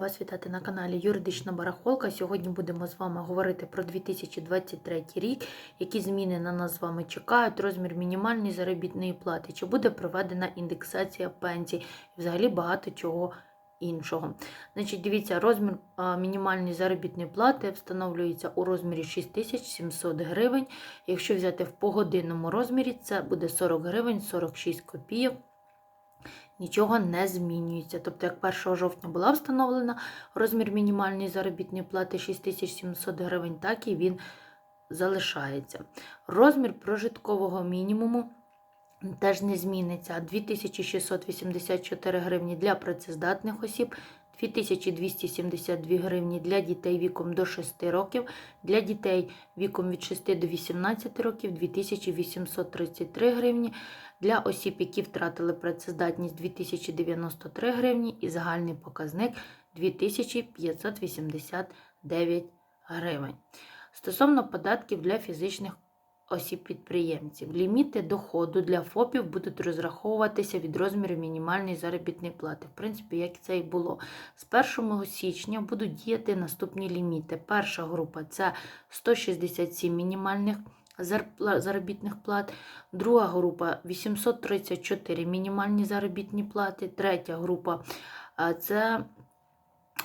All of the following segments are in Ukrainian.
Вас вітати на каналі Юридична Барахолка. Сьогодні будемо з вами говорити про 2023 рік, які зміни на нас з вами чекають, розмір мінімальної заробітної плати, чи буде проведена індексація пенсій і взагалі багато чого іншого. Значить, дивіться, розмір мінімальної заробітної плати встановлюється у розмірі 6700 гривень. Якщо взяти в погодинному розмірі, це буде 40 гривень 46 копійок нічого не змінюється. Тобто, як 1 жовтня була встановлена розмір мінімальної заробітної плати 6700 гривень, так і він залишається. Розмір прожиткового мінімуму. Теж не зміниться 2684 гривні для працездатних осіб, 2272 гривні для дітей віком до 6 років, для дітей віком від 6 до 18 років 2833 гривні, для осіб, які втратили працездатність 2093 гривні і загальний показник 2589 гривень. Стосовно податків для фізичних осіб-підприємців, ліміти доходу для ФОПів будуть розраховуватися від розміру мінімальної заробітної плати. В принципі, як це і було. З 1 січня будуть діяти наступні ліміти. Перша група це 167 мінімальних заробітних плат, друга група 834 мінімальні заробітні плати, третя група це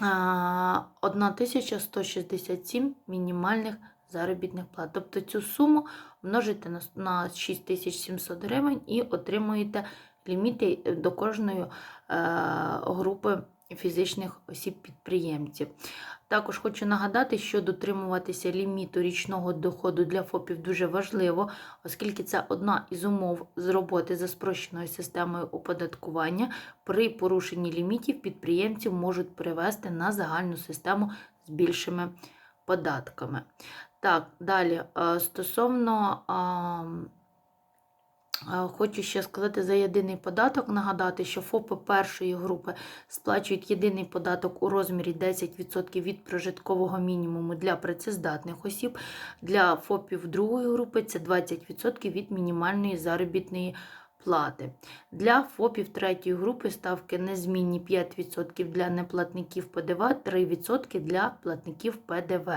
1167 мінімальних заробітних плат. Тобто цю суму множите на, 6700 гривень і отримуєте ліміти е, до кожної е, групи фізичних осіб-підприємців. Також хочу нагадати, що дотримуватися ліміту річного доходу для ФОПів дуже важливо, оскільки це одна із умов з роботи за спрощеною системою оподаткування. При порушенні лімітів підприємців можуть перевести на загальну систему з більшими податками. Так, далі е, стосовно. Хочу ще сказати за єдиний податок, нагадати, що ФОПи першої групи сплачують єдиний податок у розмірі 10% від прожиткового мінімуму для працездатних осіб. Для ФОПів другої групи це 20% від мінімальної заробітної плати. Для ФОПів третьої групи ставки незмінні 5% для неплатників ПДВ, 3% для платників ПДВ.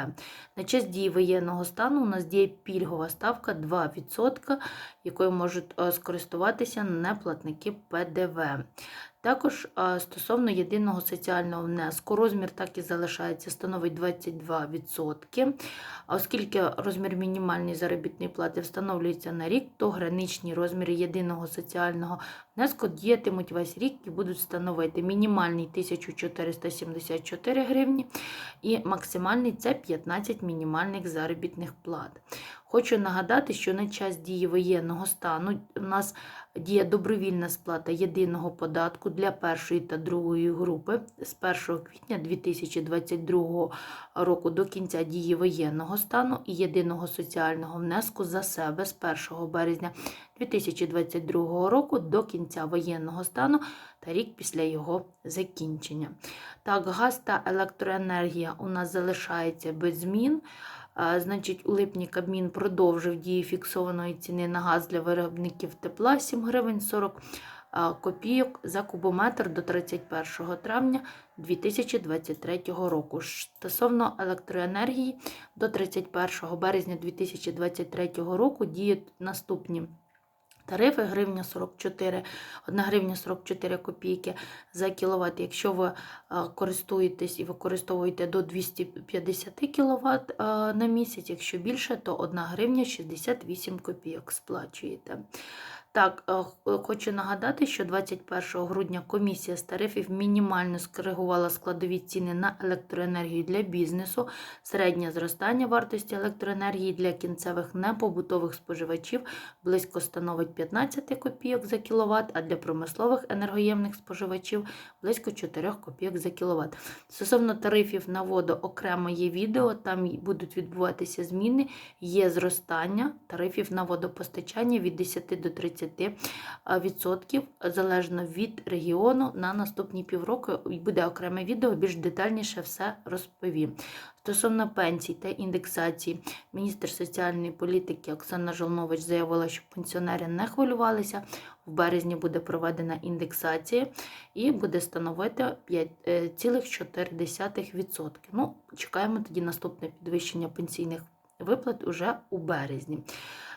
На час дії воєнного стану у нас діє пільгова ставка 2%, якою можуть е, скористуватися неплатники ПДВ. Також е, стосовно єдиного соціального внеску, розмір так і залишається, становить 22%. А Оскільки розмір мінімальної заробітної плати встановлюється на рік, то граничні розміри єдиного соціального внеску діятимуть весь рік і будуть становити мінімальний 1474 гривні і максимальний це 15 мінімальних заробітних плат. Хочу нагадати, що на час дії воєнного стану у нас діє добровільна сплата єдиного податку для першої та другої групи з 1 квітня 2022 року до кінця дії воєнного стану і єдиного соціального внеску за себе з 1 березня 2022 року до кінця воєнного стану та рік після його закінчення. Так, газ та електроенергія у нас залишається без змін. Значить, у липні Кабмін продовжив дії фіксованої ціни на газ для виробників тепла 7 гривень 40 копійок за кубометр до 31 травня 2023 року. Стосовно електроенергії до 31 березня 2023 року діють наступні. Тарифи гривня 44, 1 гривня 44 копійки за кіловат. Якщо ви е, користуєтесь і використовуєте до 250 кВт на місяць, якщо більше, то 1 гривня 68 копійок сплачуєте. Так, е, хочу нагадати, що 21 грудня комісія з тарифів мінімально скоригувала складові ціни на електроенергію для бізнесу. Середнє зростання вартості електроенергії для кінцевих непобутових споживачів близько становить 15 копійок за кіловат, а для промислових енергоємних споживачів близько 4 копійок за кіловат. Стосовно тарифів на воду окремо є відео, там будуть відбуватися зміни, є зростання тарифів на водопостачання від 10 до 30 30% залежно від регіону на наступні півроку. Буде окреме відео, більш детальніше все розповім. Стосовно пенсій та індексації, міністр соціальної політики Оксана Жолнович заявила, що пенсіонери не хвилювалися. В березні буде проведена індексація і буде становити 5,4%. Ну, чекаємо тоді наступне підвищення пенсійних виплат уже у березні.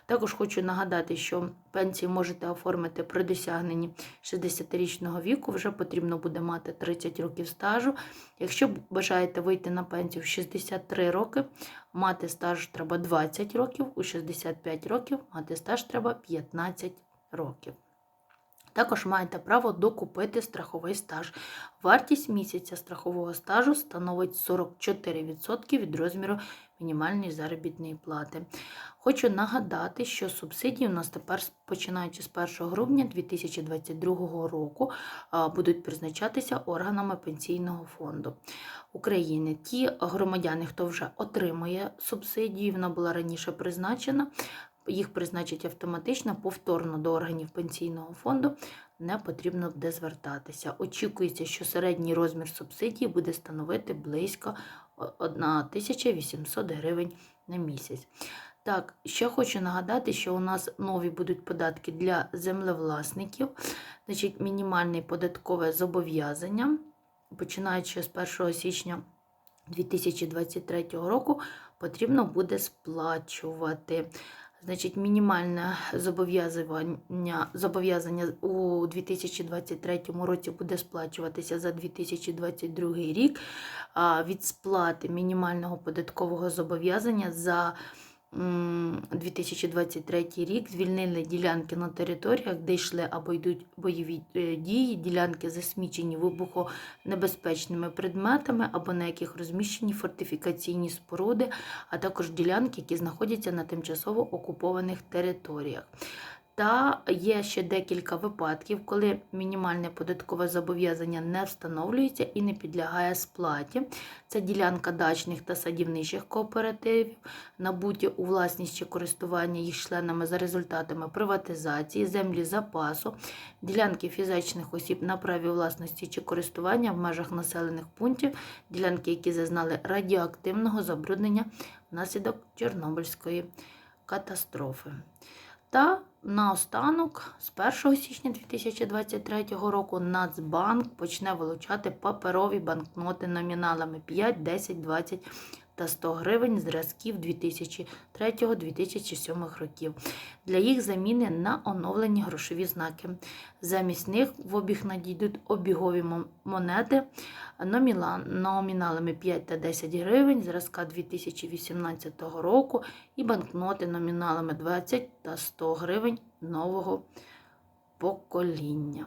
Також хочу нагадати, що пенсії можете оформити при досягненні 60-річного віку, вже потрібно буде мати 30 років стажу. Якщо бажаєте вийти на пенсію в 63 роки, мати стаж треба 20 років, у 65 років мати стаж треба 15 років. Також маєте право докупити страховий стаж. Вартість місяця страхового стажу становить 44% від розміру мінімальної заробітної плати. Хочу нагадати, що субсидії у нас тепер, починаючи з 1 грудня 2022 року, будуть призначатися органами Пенсійного фонду України. Ті громадяни, хто вже отримує субсидію, вона була раніше призначена. Їх призначать автоматично, повторно до органів пенсійного фонду не потрібно буде звертатися. Очікується, що середній розмір субсидії буде становити близько 1800 гривень на місяць. Так, ще хочу нагадати, що у нас нові будуть податки для землевласників, значить, мінімальне податкове зобов'язання, починаючи з 1 січня 2023 року, потрібно буде сплачувати. Значить, мінімальне зобов'язання зобов'язання у 2023 році буде сплачуватися за 2022 рік. Від сплати мінімального податкового зобов'язання за 2023 рік звільнили ділянки на територіях, де йшли або йдуть бойові е, дії, ділянки засмічені вибухонебезпечними предметами, або на яких розміщені фортифікаційні споруди, а також ділянки, які знаходяться на тимчасово окупованих територіях. Та є ще декілька випадків, коли мінімальне податкове зобов'язання не встановлюється і не підлягає сплаті. Це ділянка дачних та садівничих кооперативів, набуті у власність чи користування їх членами за результатами приватизації, землі запасу, ділянки фізичних осіб на праві власності чи користування в межах населених пунктів, ділянки, які зазнали радіоактивного забруднення внаслідок Чорнобильської катастрофи. Та наостанок, з 1 січня 2023 року, Нацбанк почне вилучати паперові банкноти номіналами 5, 10, 20 та 100 гривень зразків 2003-2007 років для їх заміни на оновлені грошові знаки. Замість них в обіг надійдуть обігові монети номіналами 5 та 10 гривень зразка 2018 року і банкноти номіналами 20 та 100 гривень нового покоління.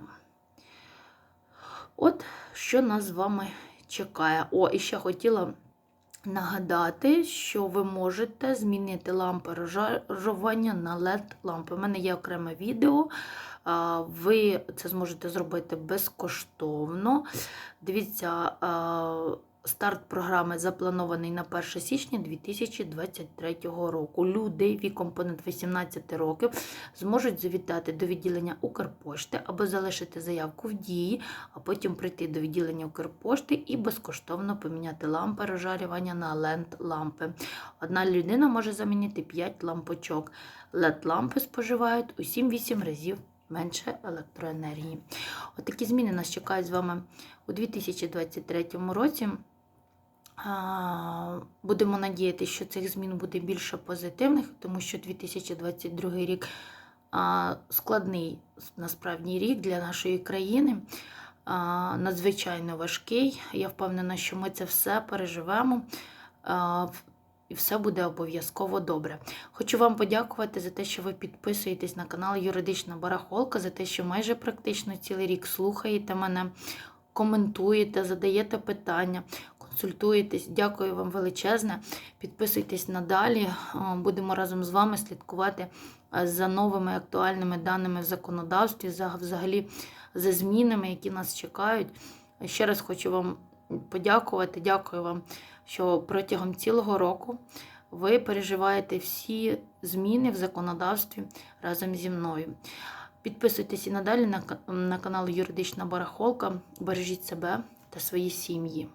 От що нас з вами чекає. О, і ще хотіла нагадати, що ви можете змінити лампи розжарування на LED-лампи. У мене є окреме відео. Ви це зможете зробити безкоштовно. Дивіться, Старт програми запланований на 1 січня 2023 року. Люди віком понад 18 років зможуть завітати до відділення Укрпошти або залишити заявку в дії, а потім прийти до відділення Укрпошти і безкоштовно поміняти лампи розжарювання на ленд-лампи. Одна людина може замінити 5 лампочок. LED-лампи споживають у 7-8 разів менше електроенергії. Отакі зміни нас чекають з вами у 2023 році. Будемо надіятися, що цих змін буде більше позитивних, тому що 2022 рік складний насправді рік для нашої країни, надзвичайно важкий. Я впевнена, що ми це все переживемо. І все буде обов'язково добре. Хочу вам подякувати за те, що ви підписуєтесь на канал Юридична Барахолка, за те, що майже практично цілий рік слухаєте мене, коментуєте, задаєте питання консультуєтесь. Дякую вам величезне. Підписуйтесь надалі. Будемо разом з вами слідкувати за новими актуальними даними в законодавстві, за взагалі за змінами, які нас чекають. Ще раз хочу вам подякувати. Дякую вам, що протягом цілого року ви переживаєте всі зміни в законодавстві разом зі мною. Підписуйтесь і надалі на, на канал Юридична Барахолка. Бережіть себе та свої сім'ї.